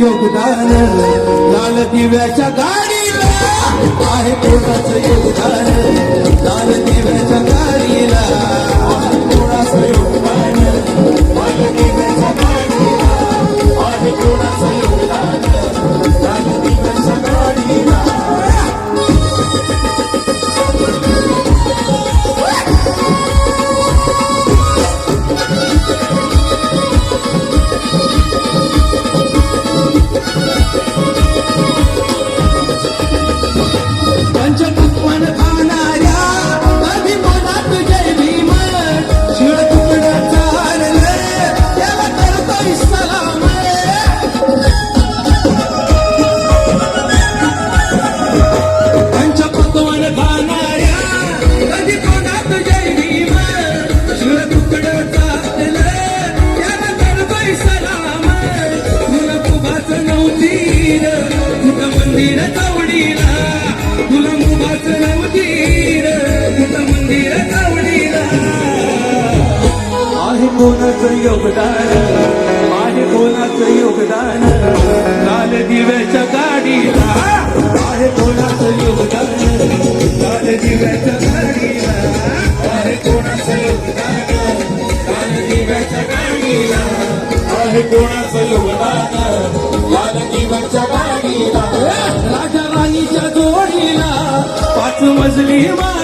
योगदान लाल दिव्याच्या गाडीला. आहे कोणाचं योगदान लाल दिव्याच्या गाडीला. मंदिर चावडीला आहे कोणाचं योगदान? आहे कोणाचं योगदान? लाल दिव्याच्या गाडीला. आहे कोणाचं योगदान? लाल दिव्याच्या गाडीला. आहे कोणाचं योगदान? लाल दिव्याच्या गाडीला. आहे कोणाचं योगदान? लाल दिव्याच्या गाडीला. राजा राणीच्या जोडीला. पाच मजली मा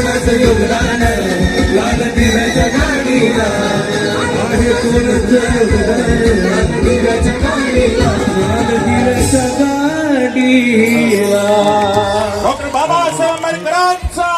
कोणाच योगदान लाल दिव्याच्या गाडीला. आहे कोणाच योगदान दिव्याच्या गाडीला. लाल दिव्याच्या गाडीला. डॉक्टर बाबासाहेब आंबेडकरांचा.